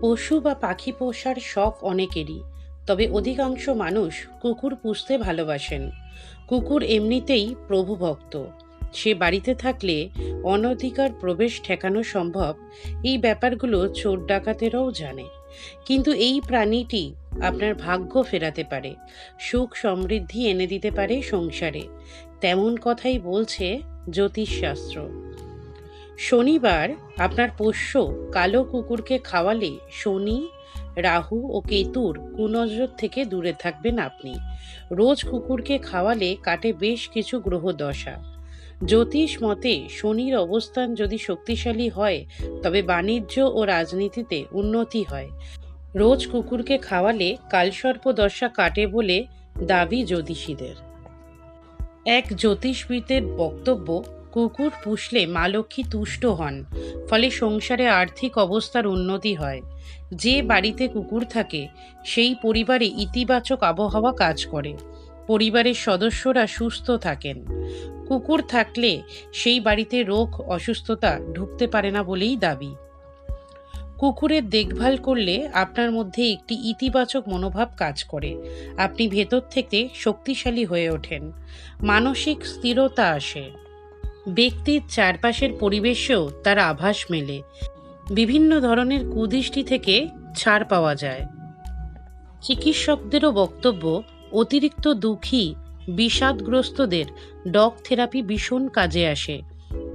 পশু বা পাখি পোষার শখ অনেকেরই, তবে অধিকাংশ মানুষ কুকুর পুষতে ভালোবাসেন। কুকুর এমনিতেই প্রভুভক্ত সে বাড়িতে থাকলে অনধিকার প্রবেশ ঠেকানো সম্ভব, এই ব্যাপারগুলো চোর ডাকাতেরাও জানে। কিন্তু এই প্রাণীটি আপনার ভাগ্য ফেরাতে পারে, সুখ সমৃদ্ধি এনে দিতে পারে সংসারে। তেমন কথাই বলছে জ্যোতিষশাস্ত্র। শনিবার আপনার পোষ্য কালো কুকুরকে খাওয়ালে শনি, রাহু ও কেতুর কুনজর থেকে দূরে থাকবেন আপনি। রোজ কুকুরকে খাওয়ালে কাটে বেশ কিছু গ্রহ দশা জ্যোতিষ মতে শনির অবস্থান যদি শক্তিশালী হয়, তবে বাণিজ্য ও রাজনীতিতে উন্নতি হয়। রোজ কুকুরকে খাওয়ালে কালসর্প দশা কাটে বলে দাবি জ্যোতিষীদের। এক জ্যোতিষবিদের বক্তব্য কুকুর পুষলে মা লক্ষ্মী তুষ্ট হন, ফলে সংসারে আর্থিক অবস্থার উন্নতি হয়। যে বাড়িতে কুকুর থাকে, সেই পরিবারে ইতিবাচক আবহাওয়া কাজ করে। পরিবারের সদস্যরা সুস্থ থাকেন। কুকুর থাকলে সেই বাড়িতে রোগ, অসুস্থতা ঢুকতে পারে না বলেই দাবি। কুকুরের দেখভাল করলে আপনার মধ্যে একটি ইতিবাচক মনোভাব কাজ করে। আপনি ভেতর থেকে শক্তিশালী হয়ে ওঠেন। মানসিক স্থিরতা আসে। ব্যক্তির চারপাশের পরিবেশেও তার আভাস মেলে। বিভিন্ন ধরনের কুদৃষ্টি থেকে ছাড় পাওয়া যায়। চিকিৎসকদেরও বক্তব্য, অতিরিক্ত দুঃখী, বিষাদগ্রস্তদের ডগ থেরাপি ভীষণ কাজে আসে।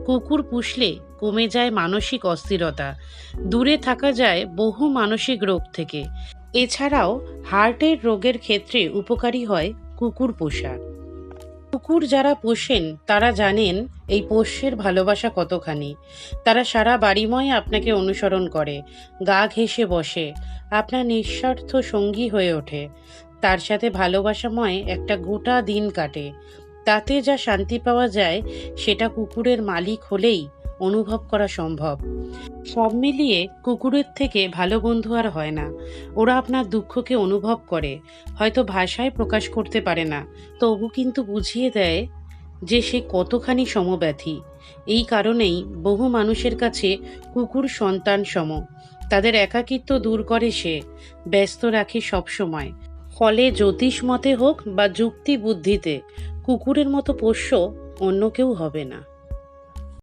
কুকুর পুষলে কমে যায় মানসিক অস্থিরতা, দূরে থাকা যায় বহু মানসিক রোগ থেকে। এছাড়াও হার্টের রোগের ক্ষেত্রে উপকারী হয় কুকুর পোষা। কুকুর যারা পোষেন, তারা জানেন এই পোষ্যের ভালোবাসা কতখানি। তারা সারা বাড়িময় আপনাকে অনুসরণ করে, গা ঘেঁষে বসে, আপনার নিঃস্বার্থ সঙ্গী হয়ে ওঠে। তার সাথে ভালোবাসাময় একটা গোটা দিন কাটে। তাতে যা শান্তি পাওয়া যায়, সেটা কুকুরের মালিক হলেই অনুভব করা সম্ভব। সব মিলিয়ে কুকুরের থেকে ভালো বন্ধু আর হয় না। ওরা আপনার দুঃখকে অনুভব করে। হয়তো ভাষায় প্রকাশ করতে পারে না। তবু কিন্তু বুঝিয়ে দেয় যে সে কতখানি সমব্যথী। এই কারণেই বহু মানুষের কাছে কুকুর সন্তান সম। তাদের একাকিত্ব দূর করে সে। ব্যস্ত রাখে সবসময় ফলে জ্যোতিষ মতে হোক বা যুক্তি বুদ্ধিতে, কুকুরের মতো পোষ্য অন্য কেউ হবে না।